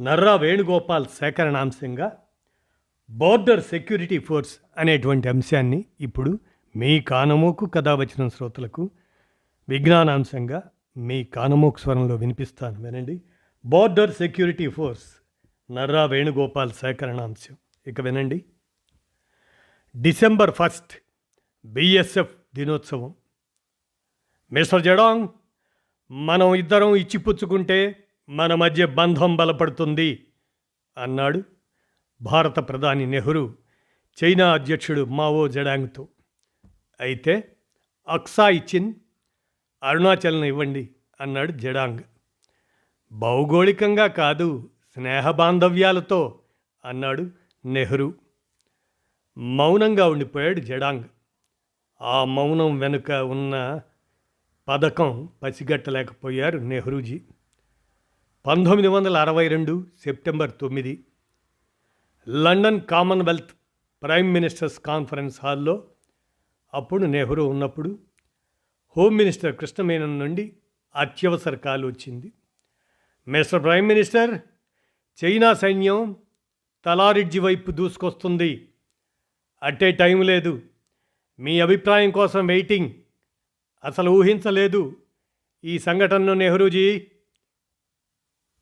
నర్రా వేణుగోపాల్ సేకరణాంశంగా border security force అనేటువంటి అంశాన్ని ఇప్పుడు మీ కానమోకు కథ వచ్చిన శ్రోతలకు విజ్ఞానాంశంగా మీ కానమోకు స్వరంలో వినిపిస్తాను. వినండి. Border security force Narra Venugopal సేకరణాంశం. ఇక వినండి. డిసెంబర్ ఫస్ట్ బిఎస్ఎఫ్ దినోత్సవం. మిస్టర్ జడాంగ్ మనం ఇద్దరం ఇచ్చిపుచ్చుకుంటే మన మధ్య బంధం బలపడుతుంది అన్నాడు భారత ప్రధాని నెహ్రూ చైనా అధ్యక్షుడు మావో జడాంగ్తో. అయితే అక్సా చిన్ అరుణాచలం ఇవ్వండి అన్నాడు జడాంగ్. భౌగోళికంగా కాదు స్నేహ బాంధవ్యాలతో అన్నాడు నెహ్రూ. మౌనంగా ఉండిపోయాడు జడాంగ్. ఆ మౌనం వెనుక ఉన్న పథకం పసిగట్టలేకపోయారు నెహ్రూజీ. పంతొమ్మిది వందల అరవై రెండు సెప్టెంబర్ తొమ్మిది London Commonwealth prime ministers conference హాల్లో అప్పుడు నెహ్రూ ఉన్నప్పుడు హోమ్ మినిస్టర్ కృష్ణమేనన్ నుండి అత్యవసర కాల్ వచ్చింది. మిస్టర్ ప్రైమ్ మినిస్టర్ చైనా సైన్యం తలారిడ్జి వైపు దూసుకొస్తుంది. అట్టే టైం లేదు. మీ అభిప్రాయం కోసం వెయిటింగ్. అసలు ఊహించలేదు. ఈ సంఘటనను నెహ్రూజీ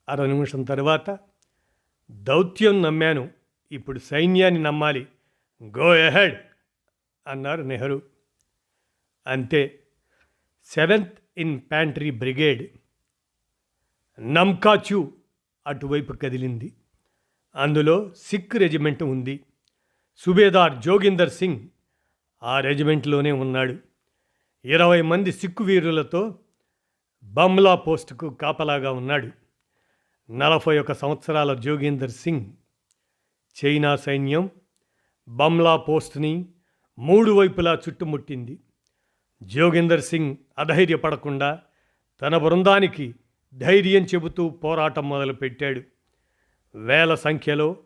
అర నిమిషం తర్వాత దౌత్యం నమ్మాను. ఇప్పుడు సైన్యాన్ని నమ్మాలి. గో ఎహెడ్ అన్నారు నెహ్రూ. అంతే. సెవెంత్ ఇన్ ప్యాంట్రీ బ్రిగేడ్ నమ్కాచు అటువైపు కదిలింది. అందులో సిక్ రెజిమెంట్ ఉంది. సుబేదార్ జోగిందర్ సింగ్ ఆ రెజిమెంట్లోనే ఉన్నాడు. ఇరవై మంది సిక్కు వీరులతో బమ్లా పోస్టుకు కాపలాగా ఉన్నాడు. నలభై ఒక సంవత్సరాల జోగేందర్ సింగ్ చైనా సైన్యం బమ్లా పోస్ట్ని మూడు వైపులా చుట్టుముట్టింది. జోగేందర్ సింగ్ అధైర్యపడకుండా తన బృందానికి ధైర్యం చెబుతూ పోరాటం మొదలుపెట్టాడు. వేల సంఖ్యలో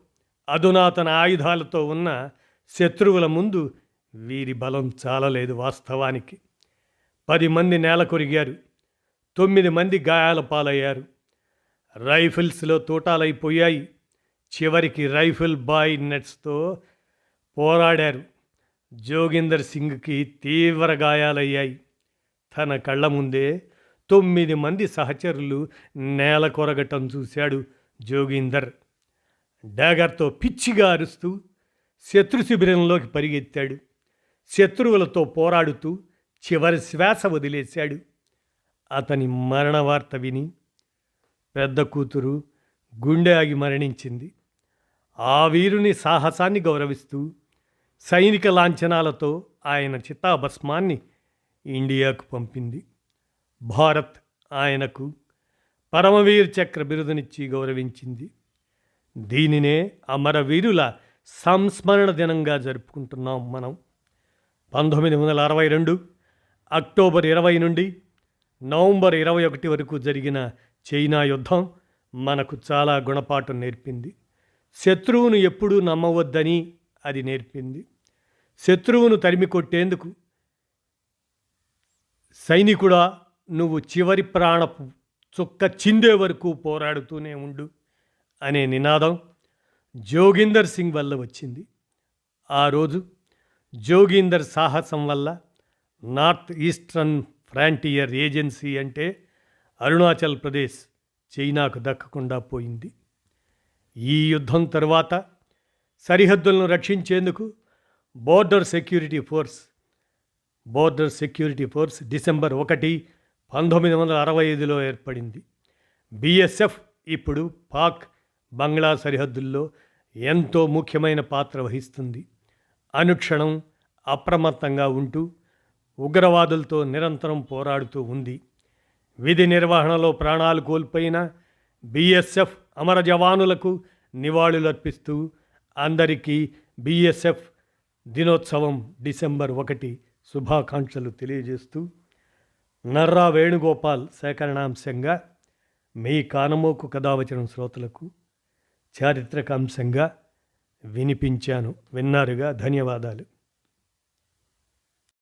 అధునాతన ఆయుధాలతో ఉన్న శత్రువుల ముందు వీరి బలం చాలలేదు వాస్తవానికి. పది మంది నేల కొరిగారు తొమ్మిది మంది గాయాల పాలయ్యారు. రైఫిల్స్లో తూటాలైపోయాయి. చివరికి రైఫిల్ బాయ్ నెట్స్తో పోరాడారు. జోగిందర్ సింగ్కి తీవ్ర గాయాలయ్యాయి. తన కళ్ళ ముందే తొమ్మిది మంది సహచరులు నేల కొరగటం చూశాడు జోగిందర్. డాగర్తో పిచ్చిగా అరుస్తూ శత్రు శిబిరంలోకి పరిగెత్తాడు. శత్రువులతో పోరాడుతూ చివరి శ్వాస వదిలేశాడు. అతని మరణ వార్త విని పెద్ద కూతురు గుండె ఆగి మరణించింది. ఆ వీరుని సాహసాన్ని గౌరవిస్తూ సైనిక లాంఛనాలతో ఆయన చిత్తాభస్మాన్ని ఇండియాకు పంపింది. భారత్ ఆయనకు పరమవీర్ చక్ర బిరుదునిచ్చి గౌరవించింది. దీనినే అమరవీరుల సంస్మరణ దినంగా జరుపుకుంటున్నాం మనం. పంతొమ్మిది వందల అరవై రెండు అక్టోబర్ ఇరవై నుండి నవంబర్ ఇరవై ఒకటి వరకు జరిగిన చైనా యుద్ధం మనకు చాలా గుణపాఠం నేర్పింది. శత్రువును ఎప్పుడూ నమ్మవద్దని అది నేర్పింది. శత్రువును తరిమి కొట్టేందుకు సైనికుడా నువ్వు చివరి ప్రాణపు చుక్క చిందే వరకు పోరాడుతూనే ఉండు అనే నినాదం జోగిందర్ సింగ్ వల్ల వచ్చింది. ఆ రోజు జోగిందర్ సాహసం వల్ల నార్త్ ఈస్టర్న్ ఫ్రాంటియర్ ఏజెన్సీ అంటే అరుణాచల్ ప్రదేశ్ చైనాకు దక్కకుండా పోయింది. ఈ యుద్ధం తరువాత సరిహద్దులను రక్షించేందుకు border security force border security force December ఒకటి పంతొమ్మిది వందల అరవై ఐదులో ఏర్పడింది. బిఎస్ఎఫ్ ఇప్పుడు పాక్ బంగ్లా సరిహద్దుల్లో ఎంతో ముఖ్యమైన పాత్ర వహిస్తుంది. అనుక్షణం అప్రమత్తంగా ఉంటూ ఉగ్రవాదులతో నిరంతరం పోరాడుతూ ఉంది. విధి నిర్వహణలో ప్రాణాలు కోల్పోయిన బీఎస్ఎఫ్ అమర జవానులకు నివాళులర్పిస్తూ అందరికీ బీఎస్ఎఫ్ దినోత్సవం డిసెంబర్ ఒకటి శుభాకాంక్షలు తెలియజేస్తూ నర్రా వేణుగోపాల్ సేకరణాంశంగా మీ కానమోకు కథావచనం శ్రోతలకు చారిత్రక అంశంగా వినిపించాను. విన్నారుగా? ధన్యవాదాలు.